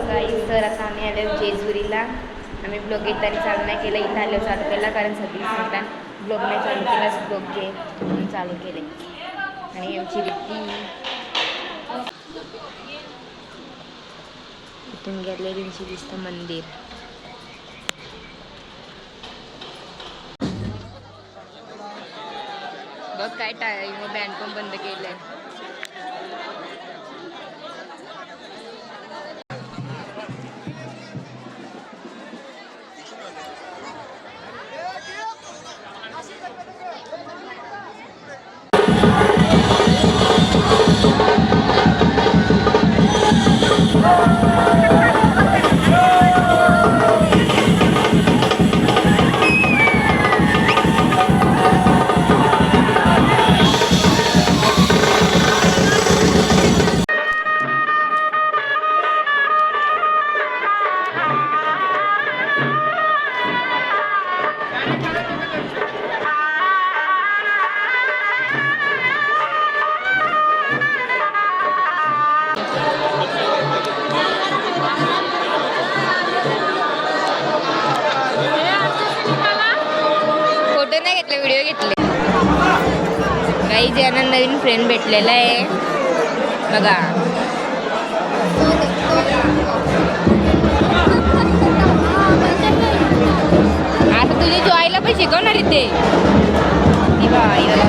काही सर आता आम्ही आलो जेजुरीला. आम्ही ब्लॉग येताना चालू नाही केलं. इथं आलो चालू केला कारण सगळी सांगता ब्लॉग नाही चालू केलाच ब्लॉग घे म्हणून चालू केले. आणि आमची रिद्धी इथून गॅलरींची दिसतं मंदिर. बघ काय टाळी बँड पण बंद केलंय. व्हिडिओ घेतले. काही ज्यांना नवीन फ्रेंड भेटलेला आहे. बघा. आता तुझी जॉयला पण शिकवणार इथे ती बा, हिला.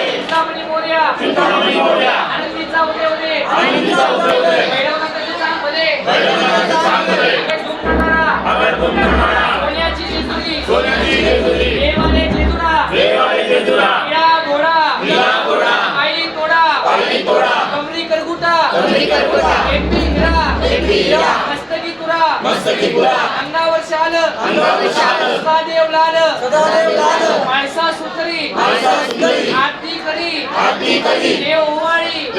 चिंतामणी मोर्या आनंदीचा उदय उदय भैरवनाथाच्या चांगमध्ये धूम करणारा सोन्याची जेजुरी देवाने जेजुरा या घोडा आईली तोडा कमरी करगुटा एमपी हिरा मस्तकी तुरा अंगावर शाल सदादेव लाल माळसा सुतरी आरती करी देव ओवाळी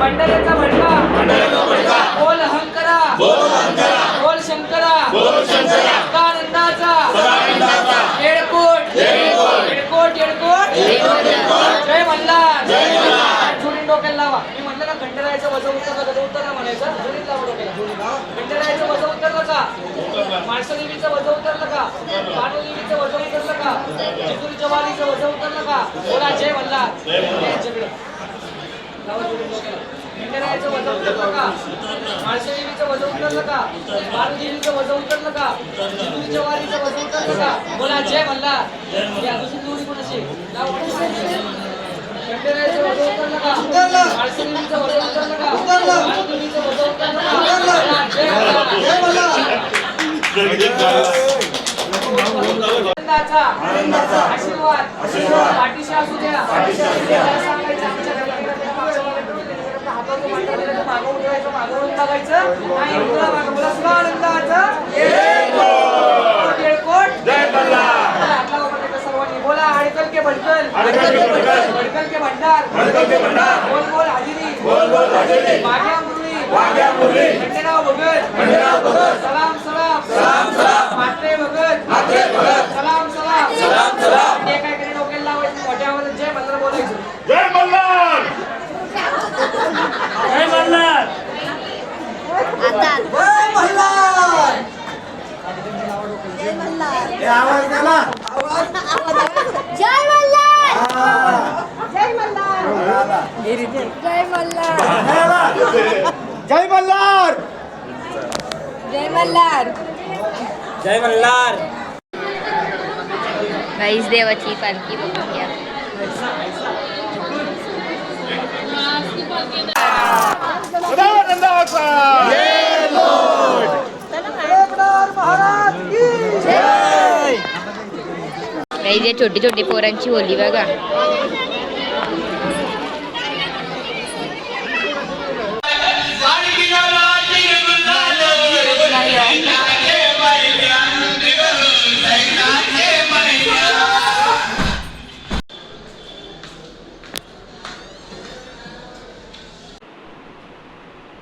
पंढऱ्याचा भडका बोल शंकरा. सदानंदाचा. येडकोट. येडकोट. येडकोट जय मल्हार. जोडीन डोक्याला लावा. मी म्हटलं ना खंडरायाचं वजन उतरलं का? उत्तर ना म्हणायचं. जोडीन लावा डोक्याला. खंडरायाचं वजन उतरलं का? माणसदेवीचं वजन उतरलं का? पांडुदेवीचं वजन उतरलं का? जेजुरीच्या वालीचं वजन उतरलं का? बोला जय मल्हार. यांच्याकडे लावा जोडीन डोक्याला. खंडरायाचं वजन उतरलं का? माळशेदेवीचं वजन उतरलं का? पांडुदेवीचं वजन उतरलं का? वालीचं वजन उतरलं का? बोला जय मल्हार. या दुसरी जोडी लावा. आशीर्वाद पाठीशी असू द्या त्याला सांगायचं आमच्या घराकडे बघायचं, बघायचं. नाही, पुढं सुद्धा आनंदाचा येळकोट, येळकोट. बोला, हात लावा बरं का सर्वांनी. बोला हडकल के भडकल भडकल के भंडार. बोल बोल हाजिरी माग्या मुरली खंडेराव भगत. सलाम सलाम. म्हात्रे भगत. सलाम सलाम. ते काय करी डोक्याला लावायचं. मोठ्या आवाजात जय मंत्र बोलायचं. जय मल्हार. जय मल्हार. जय मल्हार. जय मल्हार. जय मल्हार! जय मल्हार! जय मल्हार! जय मल्हार! गाईस देवाची पालखी बघून घ्या काही जे छोटी छोटी पोरांची होली बघा.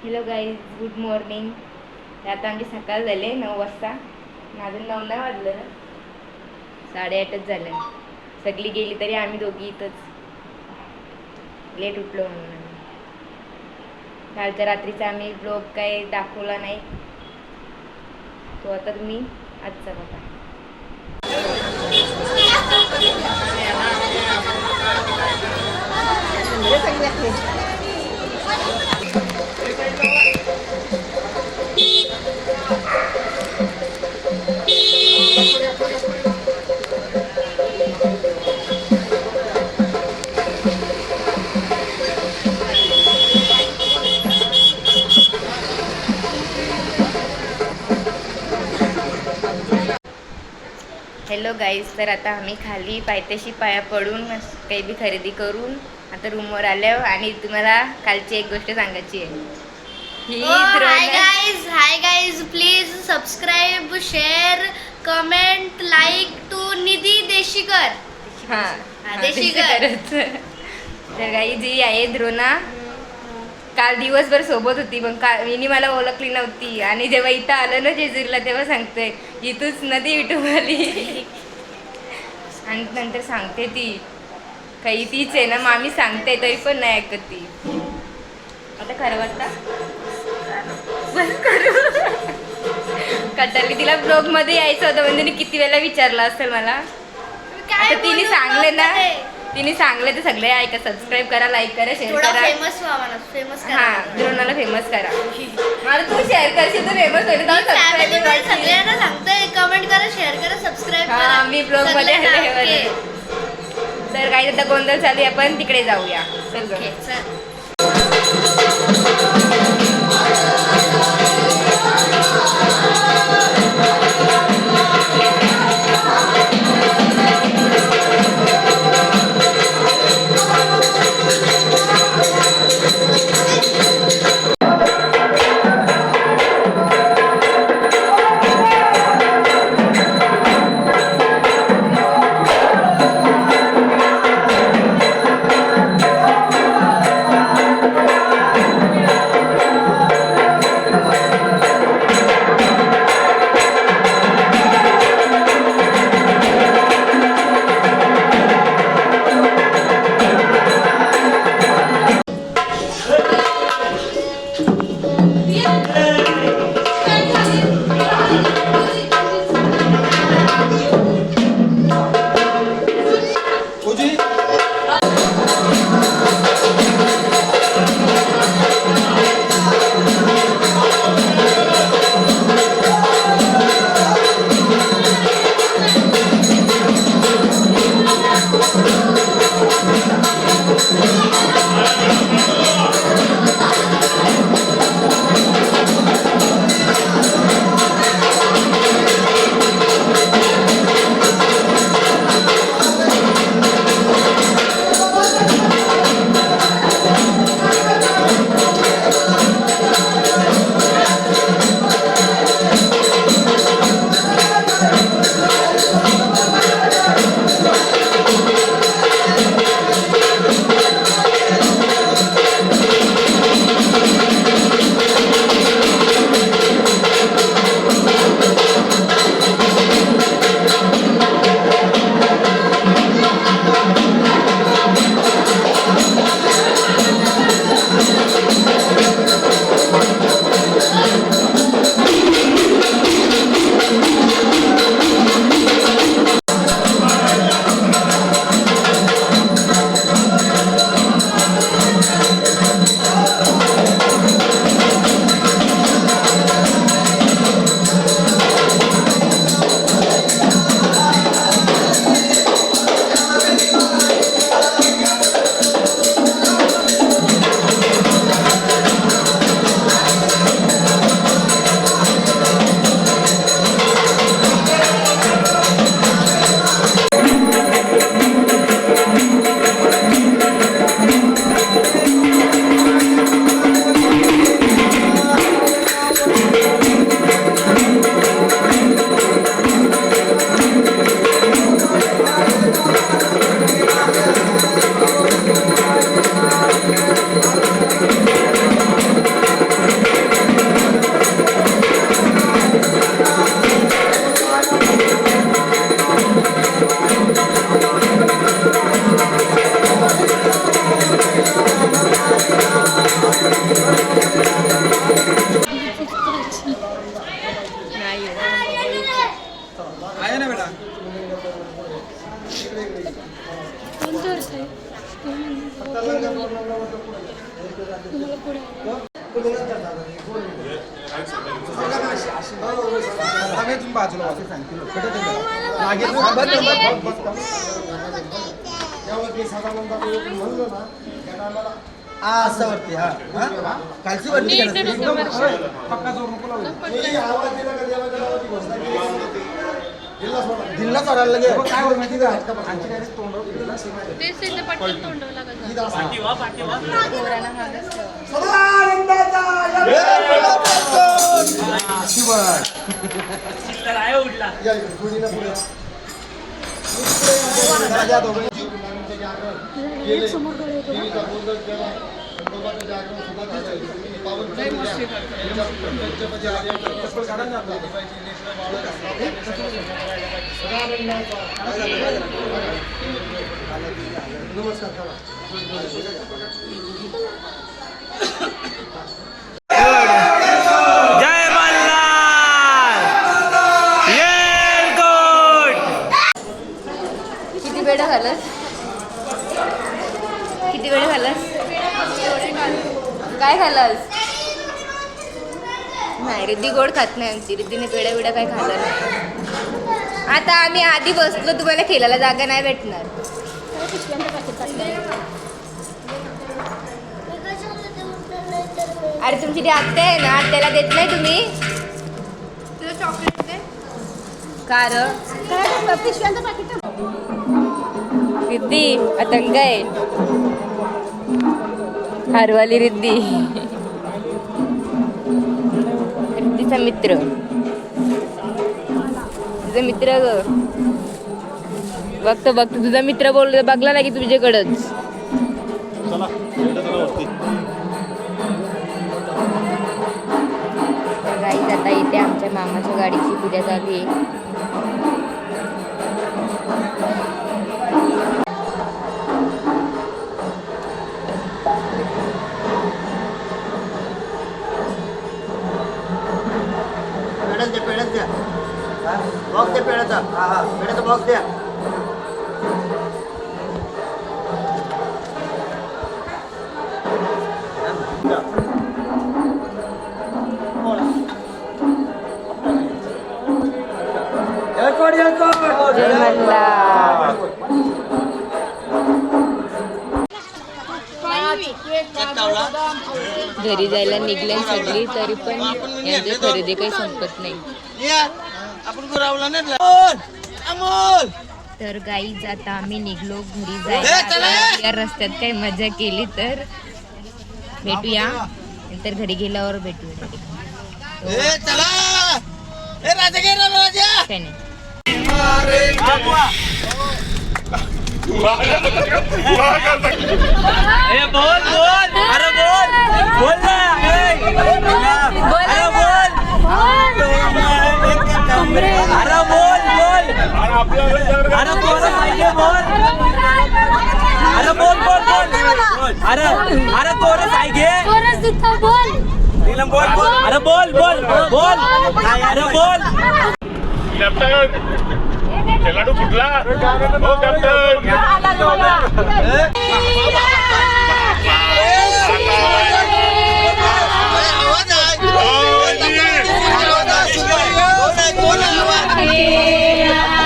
हॅलो गाईज गुड मॉर्निंग आता आमची सकाळ झाले नऊ वाजता. अजून नऊ नाही वाजलं. साडेआठच झालं. सगळी गेली तरी आम्ही दोघी इथंच. लेट उठलो म्हणून. आम्ही. कालच्या रात्रीचा आम्ही ब्लॉग काही दाखवला नाही. तो आता तुम्ही आजचा बघा. हॅलो गाईज तर आता आम्ही खाली पायथ्याशी पाया पडून काही बी खरेदी करून आता रूमवर आलो आणि तुम्हाला कालची एक गोष्ट सांगायची आहे. ही hi guys hi guys please subscribe share comment like to Nidhi Deshikar हा हा, देशी कर. करत तर गाई जी आहे द्रोणा काल दिवसभर सोबत होती पण का मिनी मला ओळखली नव्हती. आणि जेव्हा इथं आलं ना जेजुरीला तेव्हा सांगते इथूच नदी विटून आली. आणि नंतर सांगते ती काही तीच आहे ना मामी सांगते तरी पण नाही ऐकत ती. आता खरं वाटतं? बस करू. कटारली तिला ब्लॉगमध्ये यायचं होतं म्हणजे किती वेळा विचारलं असेल मला? काय आता तिने सांगले ना? तिने सांगले तर सगळे ऐका सबस्क्राईब करा लाईक करा शेअर थोडा करा. फेमस फेमस हा द्रोणाला फेमस करा. मला तू शेअर करशील तर फेमस होईल सगळ्यांना सांगतोय कमेंट करा शेअर करा सबस्क्राईब हा, करा. मी blog मध्ये. तर काही आता गोंधळ चालू आहे आपण तिकडे जाऊया. चल. हा असं वरती हा हा? खालची वरती करायचं. दिल्ला सोडायला लगे काय होईल माहिती का या इकडे, दोन्हीला पुढे. राजा दोघांची. गेले. देवीचा गोंधळ केला. खंडोबाचं जागरण सुद्धा केलं. पावन करून द्या. पंचपदी नमस्कार करा जय मल्हार येलकोट किती वेळ झालंस किती वेळ झालंस खाल्लंस? नाही रिद्धी गोड खात नाही आमची. रिद्धीने पेड्या बिड्या काय खाल्लं नाही. आता आम्ही आधी बसलो तुम्हाला खेळायला जागा नाही भेटणार. अरे तुमची ती आत्या आहे ना आत्याला देत नाही तुम्ही? कार रिद्धी अतंग आहे. हरवाली रिद्धी. रिद्धीचा मित्र. तुझा मित्र ग. बघतो बघतो. तुझा मित्र बोल बघला नाही की तुझ्याकडंच. आता इथे आमच्या मामाच्या गाडीची पूजा चालू आहे. बॉक्स हा हा. पेढ्याचा बॉक्स द्या. घरी जायला निघले सगळी तरी पण यांची खरेदी काही संपत नाही. तर गाईज आता आम्ही निघलो घरी जायला. या रस्त्यात काही मजा केली तर भेटूया. नंतर घरी गेल्यावर भेटूया. ए चला! ए राजा घे रे, राजा! काय नाही. ए बोल बोल! अरे बोल! बोल ना ए. अरे बोल. अरे बोल बोल अरे बोल पाहिजे बोल अरे बोल बोल बोल अरे अरे कोरस आहे घे नीलम बोल बोल अरे बोल बोल बोल अरे बोल कॅप्टन खेळाडू कुठला हो कॅप्टन Yeah.